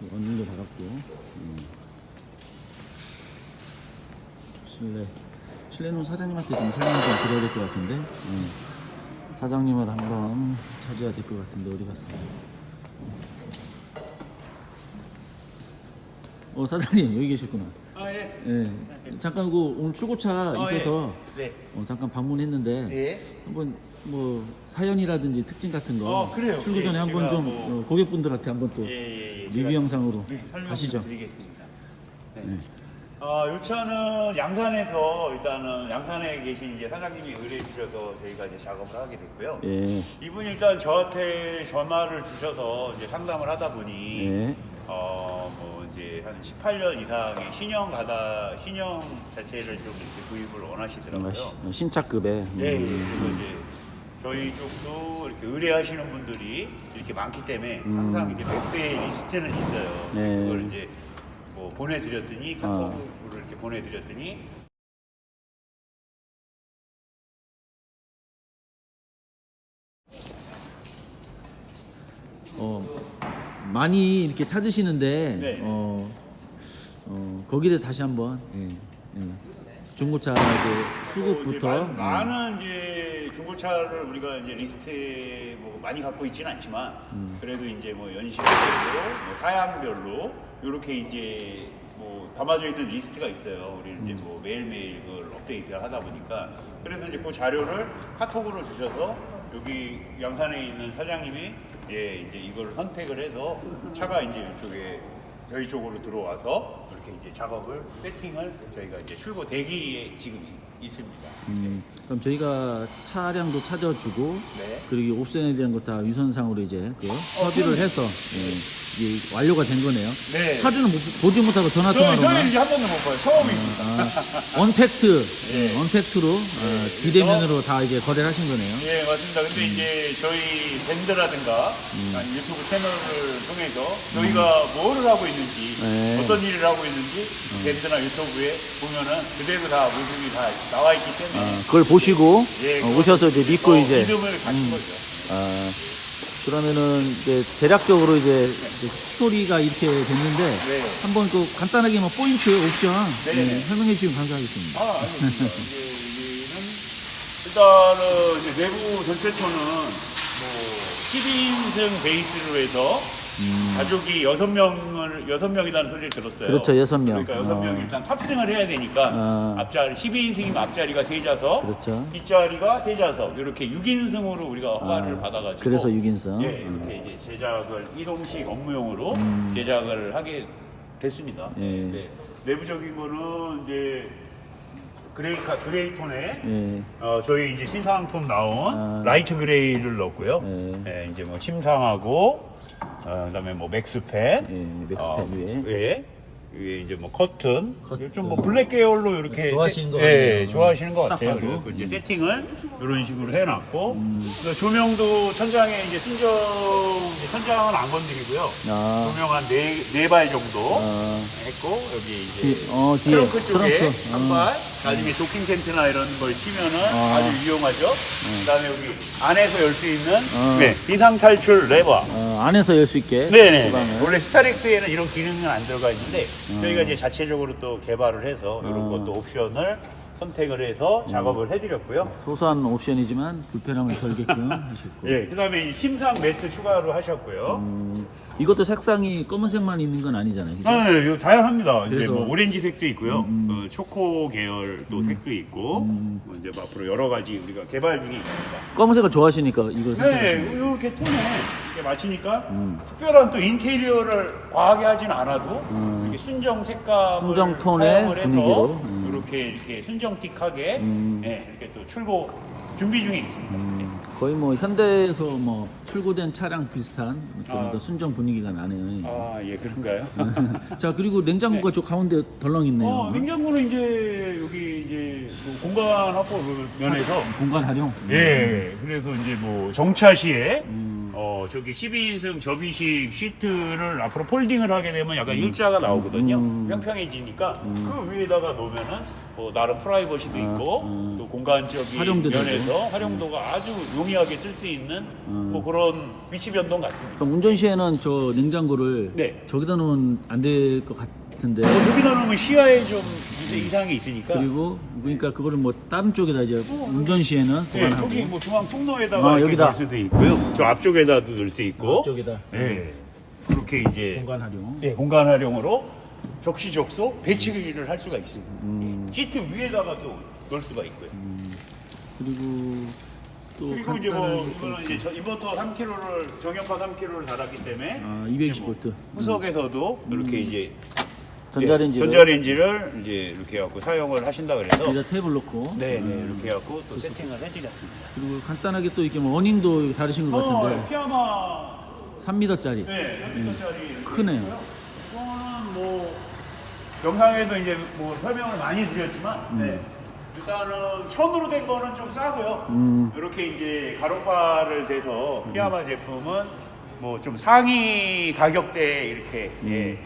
원룸도 달았고 음. 실내 실내는 사장님한테 좀 설명 좀 드려야 될 것 같은데 음. 사장님을 한번 찾아야 될 것 같은데 어디 갔어요? 어 사장님 여기 계셨구나. 아 예. 예. 잠깐 그 오늘 출고차 어, 있어서 네. 어, 잠깐 방문했는데 예. 한번 뭐 사연이라든지 특징 같은 거 어, 그래요. 출고 전에 예, 한번 제가 좀 뭐- 어, 고객분들한테 한번 또 예, 예, 예. 리뷰 제가- 영상으로 네, 설명 가시죠. 좀 드리겠습니다. 네. 네. 아, 이 차는 양산에서 일단은 양산에 계신 이제 사장님이 의뢰 주셔서 저희가 이제 작업을 하게 됐고요. 예. 이분이 일단 저한테 전화를 주셔서 이제 상담을 하다 보니 예. 어, 뭐 이제 한 18년 이상의 신형 가다 신형 자체를 좀 이렇게 구입을 원하시더라고요. 어, 신차급에 음. 예, 예. 그리고 이제 저희 쪽도 이렇게 의뢰하시는 분들이 이렇게 많기 때문에 항상 이제 몇 대의 리스트는 있어요. 음. 네. 그걸 이제 뭐 보내드렸더니 카톡으로 이렇게 보내드렸더니 어, 많이 이렇게 찾으시는데 네. 어, 어, 거기에 다시 한번 예, 예. 중고차 이제 수급부터 뭐 음. 이제 많- 많은 이제 중고차를 우리가 이제 리스트에 뭐 많이 갖고 있지는 않지만 음. 그래도 이제 뭐 연식별로 뭐 사양별로 이렇게 이제 뭐 담아져 있는 리스트가 있어요. 우리 음. 이제 뭐 매일매일 그걸 업데이트를 하다 보니까 그래서 이제 그 자료를 카톡으로 주셔서 여기 양산에 있는 사장님이 예 이제 이걸 선택을 해서 차가 이제 이쪽에 저희 쪽으로 들어와서 이렇게 이제 작업을 세팅을 저희가 이제 출고 대기에 지금 있습니다. 음, 그럼 저희가 차량도 찾아주고 네. 그리고 이 옵션에 대한 거 다 유선상으로 이제 그 협의를 그럼요. 해서 예, 이게 완료가 된 거네요. 네. 차주는 못- 보지 못하고 전화 저희 통화로만 저희 이제 한 번도 못 봐요. 처음입니다. 아, 언팩트, 언팩트로 아, 예, 비대면으로 다 이제 거래를 하신 거네요. 예, 맞습니다. 근데 이제 저희 밴드라든가 아니, 유튜브 채널을 통해서 저희가 뭐를 하고 있는지 네. 어떤 일을 하고 있는지 밴드나 유튜브에 보면은 그대로 다 모습이 다 나와 있기 때문에 아, 그걸 보시고 예, 어, 오셔서 이제 믿고 어, 이제 믿음을 가진 거죠. 아, 그러면은 이제 대략적으로 이제 이제 스토리가 이렇게 됐는데 네. 한번 그 간단하게 뭐 포인트 옵션 네, 예, 네. 설명해 주시면 감사하겠습니다. 아, 알겠습니다. 이제 여기는 일단은 이제 내부 전체토는 뭐 12인승 베이스로 해서 가족이 여섯 명을 여섯 명이라는 소리를 들었어요. 음. 그렇죠, 여섯 명. 그러니까 여섯 어. 명이 일단 탑승을 해야 되니까 어. 앞자리 12인승이면 앞자리가 세 좌석, 그렇죠. 뒷자리가 세 좌석 이렇게 6인승으로 우리가 허가를 아, 받아가지고 그래서 6인승. 예, 이렇게 이제 제작을 이동식 업무용으로 제작을 하게 됐습니다. 음. 예. 네. 내부적인 거는 이제 그레이카 그레이톤에 예. 어, 저희 이제 신상품 나온 아. 라이트 그레이를 넣었고요. 네. 예, 이제 뭐 침상하고 어, 그다음에 뭐 맥스팬, 예, 맥스팬 위에. 예. 위에 이제 뭐 커튼, 커튼. 좀뭐 블랙 계열로 이렇게 좋아하시는 것 예, 같네요. 좋아하시는 것딱 같아요. 봐도. 음. 그래서 이제 세팅을 이런 식으로 해놨고 그래서 조명도 천장에 이제 순정 천장은 안 건드리고요. 아, 조명 한네네발 정도 아, 했고 여기 이제 뒤- 어, 뒤에 트렁크 쪽에 트렁크. 한 어. 발, 나중에 도킹 텐트나 이런 걸 치면은 어. 아주 유용하죠. 그다음에 여기 안에서 열 수 있는 어. 네, 비상 탈출 레버. 어, 안에서 열 수 있게. 네네. 주방을. 원래 스타렉스에는 이런 기능은 안 들어가 있는데 저희가 이제 자체적으로 또 개발을 해서 이런 어. 것도 옵션을 선택을 해서 작업을 해드렸고요. 소소한 옵션이지만 불편함을 덜게끔 하셨고. 예. 그다음에 이 심상 매트 추가로 하셨고요. 음, 이것도 색상이 검은색만 있는 건 아니잖아요. 그죠? 아, 네, 이거 다양합니다. 이제 그래서- 뭐 오렌지색도 있고요, 음, 어, 초코 계열 또 색도 있고, 뭐 이제 뭐 앞으로 여러 가지 우리가 개발 중에 있습니다. 검은색을 좋아하시니까 이걸 네, 선택하신. 이렇게 톤에 이렇게 맞추니까 음. 특별한 또 인테리어를 과하게 하진 않아도 음. 이렇게 순정 색감을 순정 톤의 분위기로. 음. 이렇게 이렇게 순정틱하게 음. 네, 이렇게 또 출고 준비 중에 있습니다. 음, 거의 뭐 현대에서 뭐 출고된 차량 비슷한 그런 아. 또 순정 분위기가 나네요. 아, 예, 그런가요? 자 그리고 냉장고가 저 가운데 덜렁 있네요. 어, 냉장고는 이제 여기 이제 뭐 공간 확보 그 면에서 공간 활용. 예, 그래서 이제 뭐 정차 시에 음. 어 저기 12인승 접이식 시트를 앞으로 폴딩을 하게 되면 약간 일자가 나오거든요. 음. 평평해지니까 그 위에다가 놓으면은 뭐 나름 프라이버시도 있고 음. 또 공간적인 활용도 되고. 면에서 활용도가 아주 용이하게 쓸 수 있는 음. 뭐 그런 위치 변동 같습니다. 그럼 운전 시에는 저 냉장고를 네. 저기다 놓으면 안 될 것 같은데. 뭐 저기다 놓으면 시야에 좀 이상이 있으니까. 그리고 그러니까 그거를 뭐 다른 쪽에다 이제 운전 시에는 네, 보관하고 여기 뭐 중앙 통로에다가 아, 이렇게 여기다. 넣을 수도 있고요. 저 앞쪽에다도 넣을 수 있고. 쪽에다 네. 그렇게 이제 공간 활용. 네, 공간 활용으로 적시적소 배치를 할 수가 있습니다. 음. 예, 시트 위에다가도 넣을 수가 있고요. 그리고 또 그리고 이제 뭐 간단한 이거는 이제 저 인버터 3kg를 정연파 3kg를 달았기 때문에 아, 이제 220뭐 볼트. 후석에서도 이렇게 이제 전자레인지 예, 전자레인지를 이제 이렇게 해갖고 사용을 하신다 그래서 여기다 테이블 놓고 네, 네 이렇게 해갖고 또 세팅을 해드렸습니다. 그리고 간단하게 또 이렇게 뭐 어닝도 다르신 것 어, 같은데 피아마 3m짜리 네, 3m짜리 크네요. 이거는 뭐 영상에도 이제 뭐 설명을 많이 드렸지만 네. 일단은 천으로 된 거는 좀 싸고요. 음. 이렇게 이제 가로파를 대서 피아마 제품은 뭐 좀 상위 가격대에 이렇게 예, 음.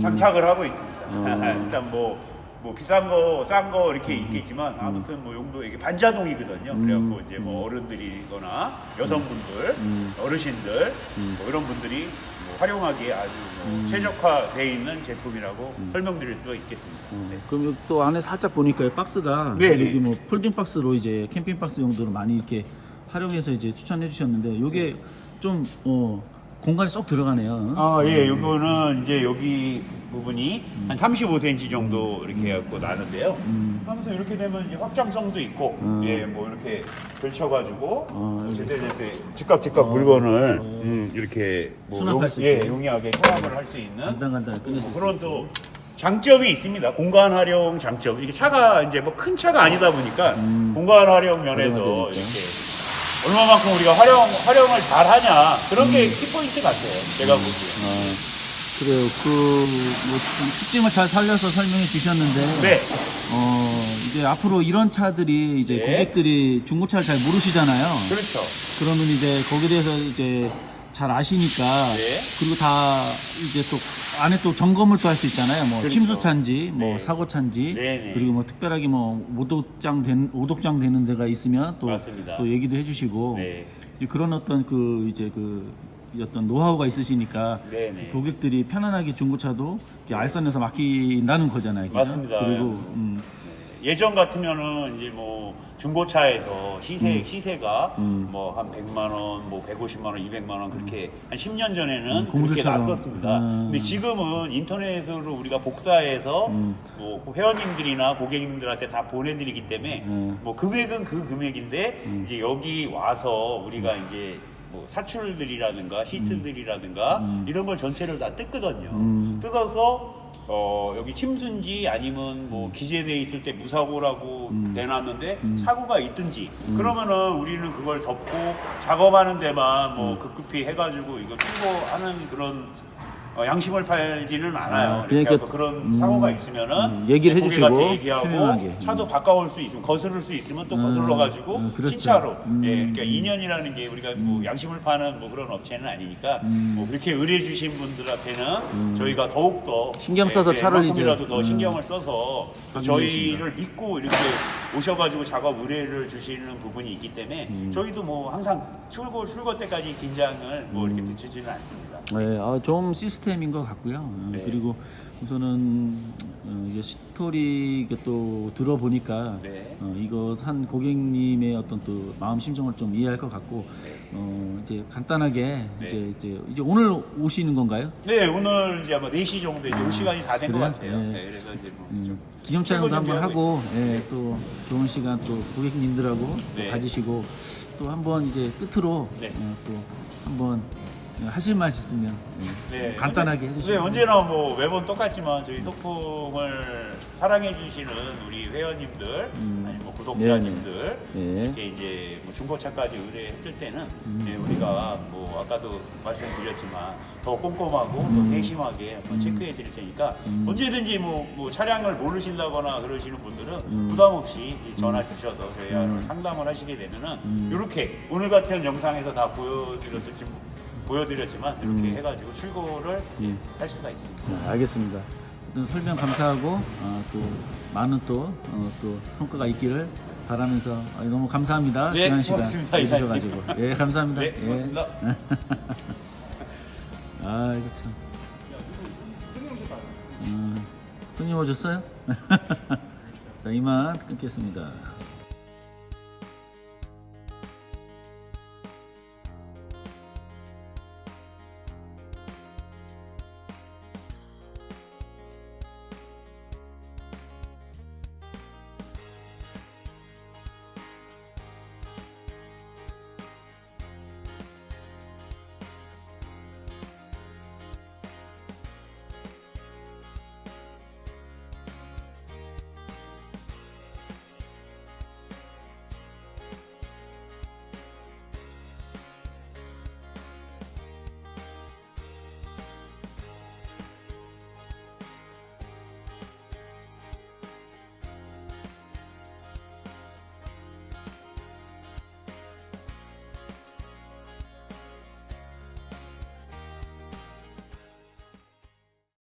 장착을 하고 있습니다. 어. 일단 뭐, 뭐 비싼 거, 싼 거 이렇게 있겠지만 아무튼 뭐 용도 이게 반자동이거든요. 음. 그래갖고 이제 뭐 어른들이거나 여성분들, 어르신들 뭐 이런 분들이 뭐 활용하기에 아주 뭐 최적화되어 있는 제품이라고 설명드릴 수가 있겠습니다. 네. 그럼 여기 또 안에 살짝 보니까 이 박스가 네, 여기 네. 뭐 폴딩 박스로 이제 캠핑 박스 용도로 많이 이렇게 활용해서 이제 추천해 주셨는데 요게 좀 어, 공간이 쏙 들어가네요. 아, 예, 요거는 이제 여기 부분이 한 35cm 정도 이렇게 해갖고 나는데요. 아무튼 이렇게 되면 이제 확장성도 있고, 음. 예, 뭐 이렇게 걸쳐가지고, 어, 제때 제때 즉각 즉각 물건을 음, 이렇게 뭐 수납할 용- 수 예, 있게. 용이하게 수납을 할 수 있는 간단간단히 끝낼 수뭐 있어요. 그런 또 장점이 있습니다. 공간 활용 장점. 이게 차가 이제 뭐 큰 차가 아니다 보니까 공간 활용 면에서 음. 이렇게 얼마만큼 우리가 활용 활용을 잘 하냐 그런 게 키포인트 같아요. 제가 보기에. 아, 그래요. 그뭐 특징을 잘 살려서 설명해 주셨는데 네. 어, 이제 앞으로 이런 차들이 이제 네. 고객들이 중고차를 잘 모르시잖아요. 그렇죠. 그러면 이제 거기에 대해서 이제 잘 아시니까 네. 그리고 다 이제 또 안에 또 점검을 또 할 수 있잖아요. 뭐 그렇죠. 침수차인지 뭐 네. 사고차인지 네, 네. 그리고 뭐 특별하게 뭐 오독장 된 오독장 되는 데가 있으면 또, 맞습니다. 또 얘기도 해주시고 네. 이제 그런 어떤 그 이제 그 어떤 노하우가 있으시니까 네, 네. 고객들이 편안하게 중고차도 이렇게 알선해서 맡긴다는 거잖아요. 그죠? 맞습니다. 그리고 음, 예전 같으면은 이제 뭐 중고차에서 시세 음. 시세가 뭐한 100만 원, 뭐 150만 원, 200만 원 그렇게 한 10년 전에는 음, 그렇게 공주처럼. 났었습니다. 음. 근데 지금은 인터넷으로 우리가 복사해서 음. 뭐 회원님들이나 고객님들한테 다 보내드리기 때문에 음. 뭐 금액은 그 금액인데 이제 여기 와서 우리가 이제 뭐 사출들이라든가 시트들이라든가 이런 걸 전체를 다 뜯거든요. 음. 뜯어서 어, 여기 침수인지 아니면 뭐 기재돼 있을 때 무사고라고 내놨는데 사고가 있든지. 그러면은 우리는 그걸 덮고 작업하는 데만 뭐 급급히 해가지고 이거 출고하는 그런 어, 양심을 팔지는 않아요. 아, 이렇게 그러니까, 하고 그런 음, 사고가 있으면은 음, 얘기를 해주시고 고객한테 얘기하고 투명하게. 차도 바꿔올 수 있으면 거스를 수 있으면 또 음, 거슬러 가지고 음, 그렇죠. 신차로 음. 예, 그러니까 2년이라는 게 우리가 뭐 양심을 파는 뭐 그런 업체는 아니니까 음. 뭐 그렇게 의뢰 주신 분들한테는 저희가 더욱 더 신경 써서 차를 이제, 이라도 더 음. 신경을 써서 확인해 저희를 믿고 이렇게 오셔가지고 작업 의뢰를 주시는 부분이 있기 때문에 음. 저희도 뭐 항상 출고 출고 때까지 긴장을 뭐 이렇게 늦추지는 않습니다. 네, 아, 좋은 시스템인 것 같고요. 어, 네. 그리고 우선은 어, 이게 스토리 이게 또 들어보니까 네. 어, 이거 한 고객님의 어떤 또 마음 심정을 좀 이해할 것 같고 어, 이제 간단하게 네. 이제 이제 이제 오늘 오시는 건가요? 네 오늘 이제 아마 4시 정도 이제 올 시간이 다 된 것 그래요? 같아요. 네. 네, 그래서 이제 뭐 음, 좀 기념 촬영도 한번 하고 예, 네. 또 좋은 시간 또 고객님들하고 또 네. 가지시고 또 한번 이제 끝으로 네. 어, 또 한번 하실 말 있으면 예, 네, 간단하게 언제- 해주시면 네, 언제나 뭐 매번 똑같지만 저희 소풍을 사랑해 주시는 우리 회원님들 음. 아니 뭐 구독자님들 네. 이렇게 이제 뭐 중고차까지 의뢰했을 때는 음. 네, 우리가 뭐 아까도 말씀드렸지만 더 꼼꼼하고 더 음. 세심하게 한번 체크해 드릴 테니까 언제든지 뭐, 뭐 차량을 모르신다거나 그러시는 분들은 음. 부담 없이 전화 주셔서 저희하고 상담을 하시게 되면은 음. 이렇게 오늘 같은 영상에서 다 보여드렸을지 보여드렸지만 이렇게 음. 해가지고 출고를 예. 할 수가 있습니다. 네, 알겠습니다. 일단 설명 감사하고 어, 또 많은 또, 어, 또 성과가 있기를 바라면서 아, 너무 감사합니다. 네, 귀한 시간 고맙습니다, 해주셔가지고 예 감사합니다. 네, 예. 고맙습니다. 아 이거 참. 음, 손님 오셨어요? 자 이만 끊겠습니다.